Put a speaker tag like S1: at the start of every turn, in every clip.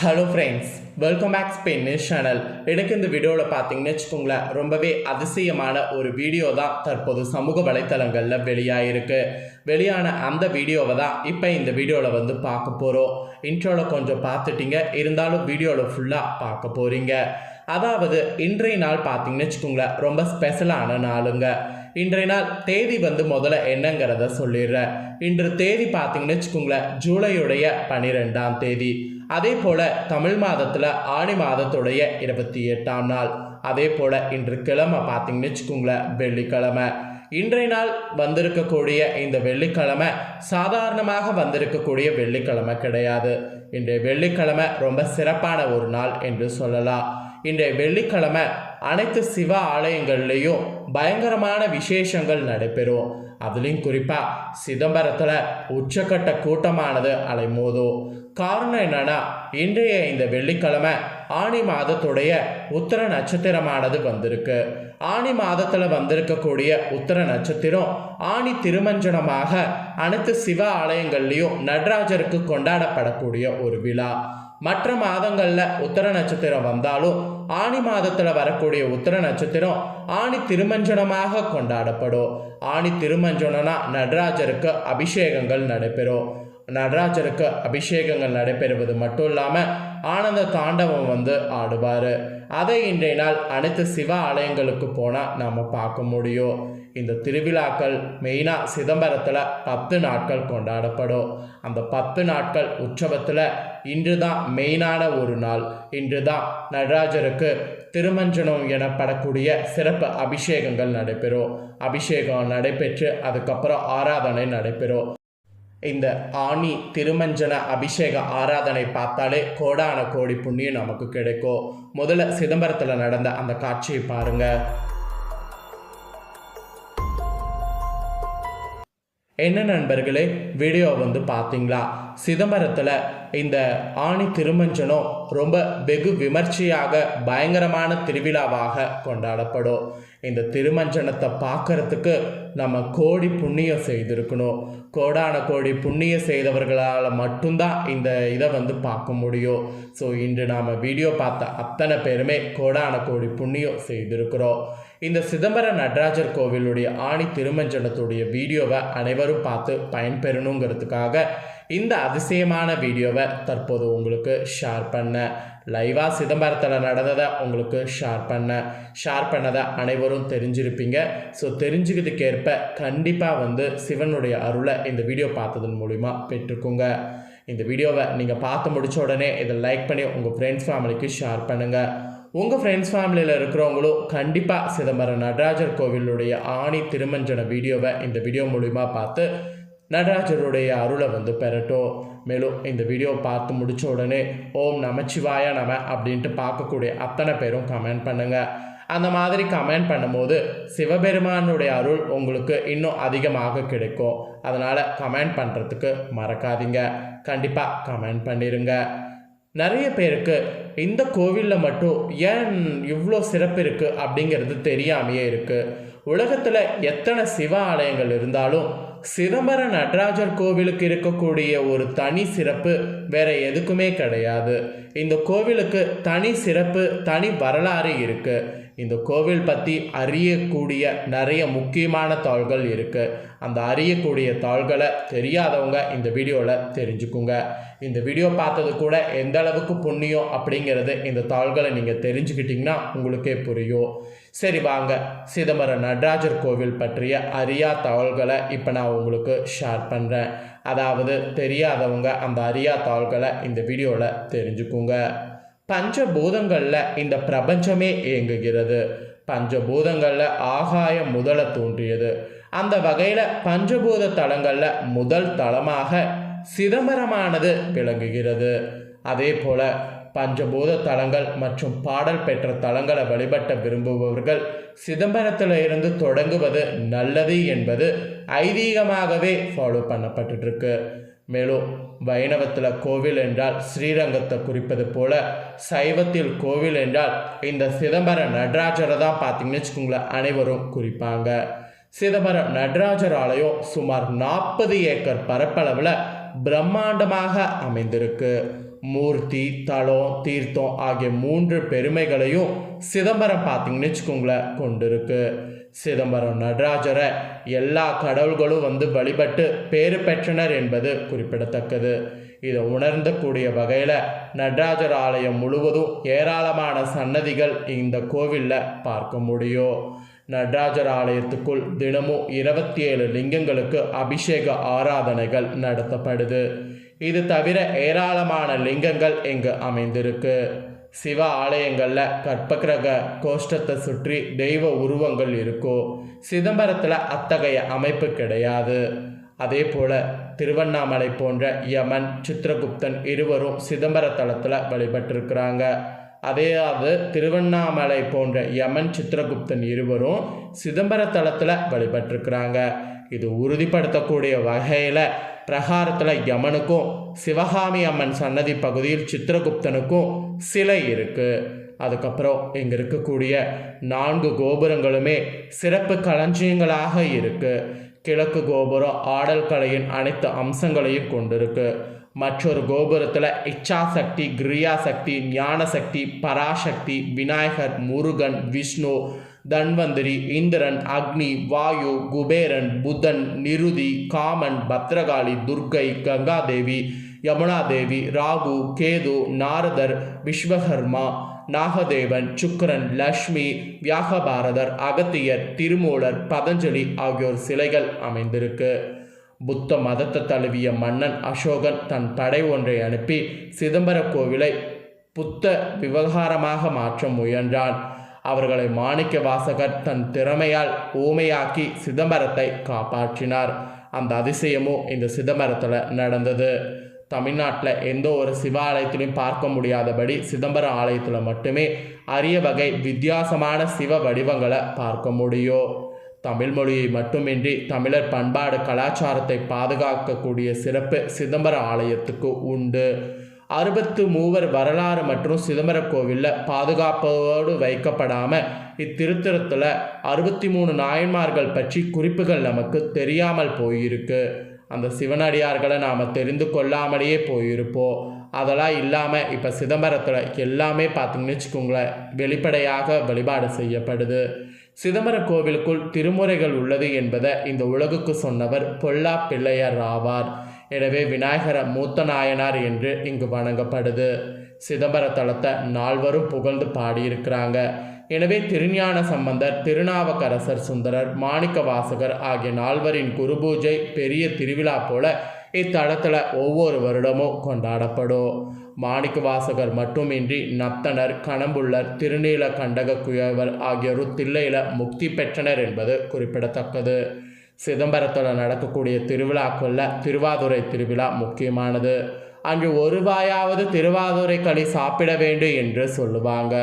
S1: Hello friends welcome back Spain channel எனக்கு இந்த வீடியோவில் பார்த்தீங்கன்னு வச்சுக்கோங்களேன் ரொம்பவே அதிசயமான ஒரு வீடியோ தான் தற்போது சமூக வலைத்தளங்களில் வெளியாகிருக்கு வெளியான அந்த வீடியோவை தான் இப்போ இந்த வீடியோவில் வந்து பார்க்க போகிறோம் இன்ட்ரோவில் கொஞ்சம் பார்த்துட்டிங்க. இருந்தாலும் வீடியோவில் ஃபுல்லாக பார்க்க போகிறீங்க அதாவது இன்றைய நாள் பார்த்தீங்கன்னு வச்சுக்கோங்களேன் ரொம்ப ஸ்பெஷலான நாளுங்க. இன்றைய நாள் தேதி வந்து முதல்ல என்னங்கிறத சொல்லிடுறேன். இன்று தேதி பார்த்தீங்கன்னு வச்சுக்கோங்களேன் ஜூலையுடைய பனிரெண்டாம் தேதி. அதே போல் தமிழ் மாதத்தில் ஆணி மாதத்துடைய இருபத்தி எட்டாம் நாள். அதே போல் இன்று கிழமை பார்த்தீங்கன்னு வச்சுக்கோங்களேன் வெள்ளிக்கிழமை. இன்றைய நாள் வந்திருக்கக்கூடிய இந்த வெள்ளிக்கிழமை சாதாரணமாக வந்திருக்கக்கூடிய வெள்ளிக்கிழமை கிடையாது. இன்றைய வெள்ளிக்கிழமை ரொம்ப சிறப்பான ஒரு நாள் என்று சொல்லலாம். இன்றைய வெள்ளிக்கிழமை அனைத்து சிவ ஆலயங்கள்லேயும் பயங்கரமான விசேஷங்கள் நடைபெறும். அதுலேயும் குறிப்பாக சிதம்பரத்தில் உச்சக்கட்ட கூட்டமானது அலைமோதும் காரணம் என்னன்னா இன்றைய இந்த வெள்ளிக்கிழமை ஆணி மாதத்துடைய உத்தர நட்சத்திரமானது வந்திருக்கு. ஆணி மாதத்தில் வந்திருக்கக்கூடிய உத்தர நட்சத்திரம் ஆணி திருமஞ்சனமாக அனைத்து சிவ ஆலயங்கள்லேயும் நடராஜருக்கு கொண்டாடப்படக்கூடிய ஒரு விழா. மற்ற மாதங்களில் உத்தர நட்சத்திரம் வந்தாலும் ஆணி மாதத்தில் வரக்கூடிய உத்தர நட்சத்திரம் ஆணி திருமஞ்சனமாக கொண்டாடப்படும். ஆணி திருமஞ்சனம்னா நடராஜருக்கு அபிஷேகங்கள் நடைபெறும். நடராஜருக்கு அபிஷேகங்கள் நடைபெறுவது மட்டும் இல்லாமல் ஆனந்த தாண்டவம் வந்து ஆடுவார். அதை இன்றைய நாள் அனைத்து சிவ ஆலயங்களுக்கு போனால் நாம் பார்க்க முடியும். இந்த திருவிழாக்கள் மெயினாக சிதம்பரத்தில் பத்து நாட்கள் கொண்டாடப்படும். அந்த பத்து நாட்கள் உற்சவத்தில் இன்று தான் மெயினான ஒரு நாள். இன்று தான் நடராஜருக்கு திருமஞ்சனம் எனப்படக்கூடிய சிறப்பு அபிஷேகங்கள் நடைபெறும். அபிஷேகம் நடைபெற்று அதுக்கப்புறம் ஆராதனை நடைபெறும். இந்த ஆணி திருமஞ்சன அபிஷேக ஆராதனை பார்த்தாலே கோடான கோடி புண்ணியம் நமக்கு கிடைக்கும். முதல்ல சிதம்பரத்தில் நடந்த அந்த காட்சியை பாருங்க. என்ன நண்பர்களே வீடியோ வந்து பார்த்தீங்களா? சிதம்பரத்தில் இந்த ஆணி திருமஞ்சனம் ரொம்ப வெகு விமர்சையாக பயங்கரமான திருவிழாவாக கொண்டாடப்படும். இந்த திருமஞ்சனத்தை பார்க்கறதுக்கு நம்ம கோடி புண்ணியம் செய்திருக்கணும். கோடான கோடி புண்ணியம் செய்தவர்களால் மட்டும்தான் இந்த இதை வந்து பார்க்க முடியும். ஸோ இன்று நாம் வீடியோ பார்த்த அத்தனை பேருமே கோடான கோடி புண்ணியம் செய்திருக்கிறோம். இந்த சிதம்பர நடராஜர் கோவிலுடைய ஆணி திருமஞ்சனத்துடைய வீடியோவை அனைவரும் பார்த்து பயன்பெறணுங்கிறதுக்காக இந்த அதிசயமான வீடியோவை தற்போது உங்களுக்கு ஷேர் பண்ணேன் லைவாக சிதம்பரத்தில் நடந்ததை உங்களுக்கு ஷேர் பண்ணேன் ஷேர் பண்ணதை அனைவரும் தெரிஞ்சிருப்பீங்க. ஸோ தெரிஞ்சுக்கிறதுக்கேற்ப கண்டிப்பாக வந்து சிவனுடைய அருளை இந்த வீடியோ பார்த்ததன் மூலிமா பெற்றுக்கோங்க. இந்த வீடியோவை நீங்கள் பார்த்து முடிச்ச உடனே இதை லைக் பண்ணி உங்கள் ஃப்ரெண்ட்ஸ் ஃபேமிலிக்கு ஷேர் பண்ணுங்கள் உங்கள் ஃப்ரெண்ட்ஸ் ஃபேமிலியில் இருக்கிறவங்களும் கண்டிப்பாக சிதம்பரம் நடராஜர் கோவிலுடைய ஆணி திருமஞ்சன வீடியோவை இந்த வீடியோ மூலிமா பார்த்து நடராஜருடைய அருளை வந்து பெறட்டும். மேலும் இந்த வீடியோ பார்த்து முடித்த உடனே ஓம் நமச்சிவாய நம அப்படின்ட்டு பார்க்கக்கூடிய அத்தனை பேரும் கமெண்ட் பண்ணுங்கள் அந்த மாதிரி கமெண்ட் பண்ணும்போது சிவபெருமானுடைய அருள் உங்களுக்கு இன்னும் அதிகமாக கிடைக்கும். அதனால் கமெண்ட் பண்ணுறதுக்கு மறக்காதீங்க. கண்டிப்பாக கமெண்ட் பண்ணிடுங்க நிறைய பேருக்கு இந்த கோவிலில் மட்டும் ஏன் இவ்வளோ சிறப்பு இருக்குது அப்படிங்கிறது தெரியாமையே இருக்குது உலகத்தில் எத்தனை சிவ ஆலயங்கள் இருந்தாலும் சிதம்பர நடராஜர் கோவிலுக்கு இருக்கக்கூடிய ஒரு தனி சிறப்பு வேற எதுக்குமே கிடையாது. இந்த கோவிலுக்கு தனி சிறப்பு தனி வரலாறு இருக்கு. இந்த கோவில் பற்றி அறியக்கூடிய நிறைய முக்கியமான தாள்கள் இருக்குது அந்த அறியக்கூடிய தாள்களை தெரியாதவங்க இந்த வீடியோவில் தெரிஞ்சுக்குங்க. இந்த வீடியோ பார்த்தது கூட எந்த அளவுக்கு புண்ணியம் அப்படிங்கிறது இந்த தாள்களை நீங்கள் தெரிஞ்சுக்கிட்டிங்கன்னா உங்களுக்கே புரியும். சரி வாங்க. சிதம்பரம் நடராஜர் கோவில் பற்றிய அறியா தாள்களை இப்போ நான் உங்களுக்கு ஷேர் பண்ணுறேன் அதாவது தெரியாதவங்க அந்த அறியா தாள்களை இந்த வீடியோவில் தெரிஞ்சுக்குங்க. பஞ்சபூதங்களில் இந்த பிரபஞ்சமே இயங்குகிறது. பஞ்சபூதங்களில் ஆகாயம் முதல தோன்றியது. அந்த வகையில் பஞ்சபூத தலங்களில் முதல் தலமாக சிதம்பரமானது விளங்குகிறது. அதே போல பஞ்சபூத தலங்கள் மற்றும் பாடல் பெற்ற தலங்களை வழிபட்ட விரும்புபவர்கள் சிதம்பரத்தில் இருந்து தொடங்குவது நல்லது என்பது ஐதீகமாகவே ஃபாலோ பண்ணப்பட்டுருக்கு மேலும் வைணவத்தில் கோவில் என்றால் ஸ்ரீரங்கத்தை குறிப்பது போல சைவத்தில் கோவில் என்றால் இந்த சிதம்பர நடராஜரை தான் பார்த்தீங்கன்னு வச்சுக்கோங்களேன் அனைவரும் குறிப்பாங்க. சிதம்பரம் நடராஜர் ஆலயம் சுமார் நாற்பது ஏக்கர் பரப்பளவில் பிரம்மாண்டமாக அமைந்திருக்கு. மூர்த்தி தளம் தீர்த்தம் ஆகிய மூன்று பெருமைகளையும் சிதம்பரம் பார்த்தீங்கன்னு வச்சுக்கோங்களேன் கொண்டிருக்கு. சிதம்பரம் நடராஜரை எல்லா கடவுள்களும் வந்து வழிபட்டு பேறு பெற்றனர் என்பது குறிப்பிடத்தக்கது. இதை உணர்ந்தக்கூடிய வகையில் நடராஜர் ஆலயம் முழுவதும் ஏராளமான சன்னதிகள் இந்த கோவிலில் பார்க்க முடியும். நடராஜர் ஆலயத்துக்குள் தினமும் இருபத்தி ஏழு லிங்கங்களுக்கு அபிஷேக ஆராதனைகள் நடத்தப்படுது. இது தவிர ஏராளமான லிங்கங்கள் இங்கு அமைந்திருக்கு. சிவ ஆலயங்களில் கற்பகிரக கோஷ்டத்தை சுற்றி தெய்வ உருவங்கள் இருக்கும் சிதம்பரத்தில் அத்தகைய அமைப்பு கிடையாது. அதே போல திருவண்ணாமலை போன்ற யமன் சித்திரகுப்தன் இருவரும் சிதம்பர தலத்தில் வழிபட்டிருக்கிறாங்க. அதையாவது திருவண்ணாமலை போன்ற யமன் சித்திரகுப்தன் இருவரும் சிதம்பர தலத்தில் வழிபட்டிருக்கிறாங்க. இது உறுதிப்படுத்தக்கூடிய வகையில் பிரகாரத்தில் யமனுக்கும் சிவகாமி அம்மன் சன்னதி பகுதியில் சித்திரகுப்தனுக்கும் சிலை இருக்குது அதுக்கப்புறம் இங்கே இருக்கக்கூடிய நான்கு கோபுரங்களுமே சிறப்பு களஞ்சியங்களாக இருக்குது கிழக்கு கோபுரம் ஆடல் கலையின் அனைத்து அம்சங்களையும் கொண்டிருக்கு. மற்றொரு கோபுரத்தில் இச்சாசக்தி கிரியாசக்தி ஞானசக்தி பராசக்தி விநாயகர் முருகன் விஷ்ணு தன்வந்திரி இந்திரன் அக்னி வாயு குபேரன் புதன் நிருதி காமன் பத்ரகாளி துர்க்கை கங்காதேவி யமுனாதேவி ராகு கேது நாரதர் விஸ்வகர்மா நாகதேவன் சுக்கரன் லக்ஷ்மி வியாகபாரதர் அகத்தியர் திருமூலர் பதஞ்சலி ஆகியோர் சிலைகள் அமைந்திருக்கு. புத்த மதத்தை தழுவிய மன்னன் அசோகன் தன் படை ஒன்றை அனுப்பி சிதம்பர கோவிலை புத்த விவகாரமாக மாற்ற முயன்றான். அவர்களை மாணிக்க வாசகர் தன் திறமையால் ஊமையாக்கி சிதம்பரத்தை காப்பாற்றினார். அந்த அதிசயமும் இந்த சிதம்பரத்தில் நடந்தது. தமிழ்நாட்டில் எந்த ஒரு சிவாலயத்திலையும் பார்க்க முடியாதபடி சிதம்பரம் ஆலயத்தில் மட்டுமே அரிய வகை வித்தியாசமான சிவ வடிவங்களை பார்க்க முடியும். தமிழ் மொழியை மட்டுமின்றி தமிழர் பண்பாடு கலாச்சாரத்தை பாதுகாக்கக்கூடிய சிறப்பு சிதம்பரம் ஆலயத்துக்கு உண்டு. அறுபத்து மூவர் வரலாறு மற்றும் சிதம்பர கோவிலில் பாதுகாப்போடு வைக்கப்படாமல் இத்திருத்தலத்தில் அறுபத்தி மூணு நாயன்மார்கள் பற்றி குறிப்புகள் நமக்கு தெரியாமல் போயிருக்கு. அந்த சிவனடியார்களை நாம் தெரிந்து கொள்ளாமலேயே போயிருப்போம். அதெல்லாம் இல்லாமல் இப்போ சிதம்பரத்தில் எல்லாமே பார்த்தீங்கன்னு வச்சுக்கோங்களேன் வெளிப்படையாக வழிபாடு செய்யப்படுது. சிதம்பர கோவிலுக்குள் திருமுறைகள் உள்ளது என்பதை இந்த உலகுக்கு சொன்னவர் பொல்லா பிள்ளையர் ஆவார். எனவே விநாயகர மூத்த நாயனார் என்று இங்கு வணங்கப்படுது. சிதம்பர தலத்தை நால்வரும் புகழ்ந்து பாடியிருக்கிறாங்க. எனவே திருஞான சம்பந்தர் திருநாவுக்கரசர் சுந்தரர் மாணிக்க வாசகர் ஆகிய நால்வரின் குரு பூஜை பெரிய திருவிழா போல இத்தலத்தில் ஒவ்வொரு வருடமும் கொண்டாடப்படும். மாணிக்க வாசகர் மட்டுமின்றி நத்தனர் கணம்புள்ளர் திருநீல கண்டக குயவர் ஆகியோரும் தில்லையில் முக்தி பெற்றனர் என்பது குறிப்பிடத்தக்கது. சிதம்பரத்தில் நடக்கக்கூடிய திருவிழாக்களில் திருவாதுரை திருவிழா முக்கியமானது. அங்கு ஒரு வாயாவது திருவாதுரை களி சாப்பிட வேண்டும் என்று சொல்லுவாங்க.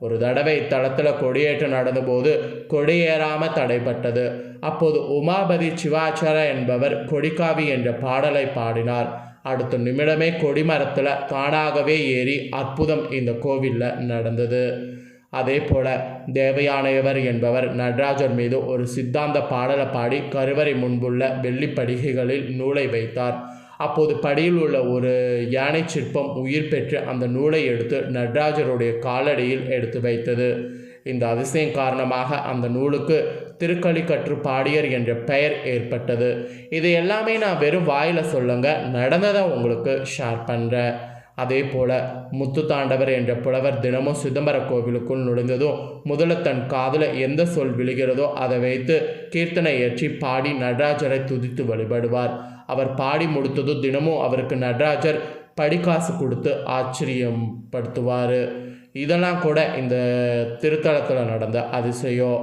S1: ஒரு தடவை இத்தலத்தில் கொடியேற்றம் நடந்தபோது கொடியேறாமல் தடைப்பட்டது அப்போது உமாபதி சிவாச்சார என்பவர் கொடிக்காவி என்ற பாடலை பாடினார். அடுத்த நிமிடமே கொடிமரத்தில் தானாகவே ஏறி அற்புதம் இந்த கோவிலில் நடந்தது. அதே போல தேவயானையவர் என்பவர் நடராஜர் மீது ஒரு சித்தாந்த பாடலை பாடி கருவறை முன்புள்ள வெள்ளி படிகைகளில் நூலை வைத்தார். அப்போது படியில் உள்ள ஒரு யானை சிற்பம் உயிர் பெற்று அந்த நூலை எடுத்து நடராஜருடைய காலடியில் எடுத்து வைத்தது. இந்த அதிசயம் காரணமாக அந்த நூலுக்கு திருக்களிக்கற்று பாடியர் என்ற பெயர் ஏற்பட்டது. இது எல்லாமே நான் வெறும் வாயில் சொல்லுங்க நடந்ததை உங்களுக்கு ஷேர் பண்ணுறேன் அதே போல முத்து தாண்டவர் என்ற புலவர் தினமும் சிதம்பர கோவிலுக்குள் நுழைந்ததும் முதல்ல தன் காதில் எந்த சொல் விழுகிறதோ அதை வைத்து கீர்த்தனை ஏற்றி பாடி நடராஜரை துதித்து வழிபடுவார். அவர் பாடி முடித்ததும் தினமும் அவருக்கு நடராஜர் படிக்காசு கொடுத்து ஆச்சரியப்படுத்துவார் இதெல்லாம் கூட இந்த திருத்தலத்தில் நடந்த அதிசயம்.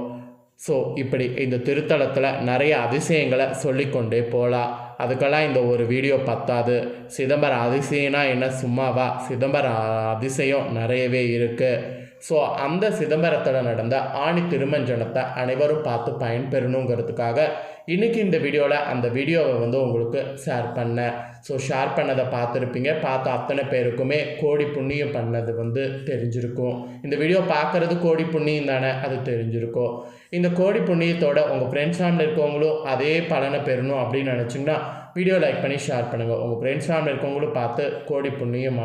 S1: ஸோ இப்படி இந்த திருத்தலத்தில் நிறைய அதிசயங்களை சொல்லிக்கொண்டே போகலாம் அதுக்கெல்லாம் இந்த ஒரு வீடியோ பத்தாது. சிதம்பரம் அதிசயம்னா என்ன? சும்மாவா? சிதம்பரம் அதிசயம் நிறையவே இருக்குது ஸோ அந்த சிதம்பரத்தில் நடந்த ஆணி திருமஞ்சனத்தை அனைவரும் பார்த்து பயன்பெறணுங்கிறதுக்காக இன்றைக்கி இந்த வீடியோவில் அந்த வீடியோவை வந்து உங்களுக்கு ஷேர் பண்ணேன். ஸோ ஷேர் பண்ணதை பார்த்துருப்பீங்க. பார்த்த அத்தனை பேருக்குமே கோடி புண்ணியம் பண்ணது வந்து தெரிஞ்சிருக்கும். இந்த வீடியோ பார்க்குறது கோடி புண்ணியம் தானே அது தெரிஞ்சிருக்கும். இந்த கோடி புண்ணியத்தோட உங்கள் ஃப்ரெண்ட்ஸ் ஃபேமிலி இருக்கவங்களும் அதே பலனை பெறணும் அப்படின்னு நினச்சிங்கன்னா வீடியோ லைக் பண்ணி ஷேர் பண்ணுங்கள் உங்கள் ஃப்ரெண்ட்ஸ் ஃபேமிலி இருக்கவங்களும் பார்த்து கோடி புண்ணியம்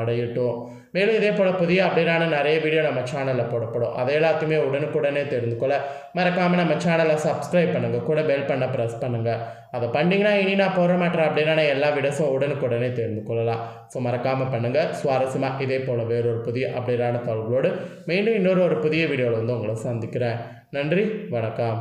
S1: அடையட்டும். மேலும் இதே போல் புதிய அப்டேட்டான நிறைய வீடியோ நம்ம சேனலில் போடப்படும். அதை எல்லாத்தையுமே உடனுக்குடனே தெரிந்து கொள்ள மறக்காமல் நம்ம சேனலை சப்ஸ்கிரைப் பண்ணுங்கள் கூட பெல் பண்ண ப்ரெஸ் பண்ணுங்கள் அதை பண்ணிங்கன்னா இனி நான் போகிற மாட்டேன் அப்டேட்டான எல்லா வீடியோஸும் உடனுக்குடனே தெரிந்து கொள்ளலாம் ஸோ மறக்காமல் பண்ணுங்கள் சுவாரஸ்யமாக இதே போல் வேறொரு புதிய அப்டேட்டான தகவல்களோடு மீண்டும் இன்னொரு ஒரு புதிய வீடியோவில் வந்து உங்களை சந்திக்கிறேன். நன்றி வணக்கம்.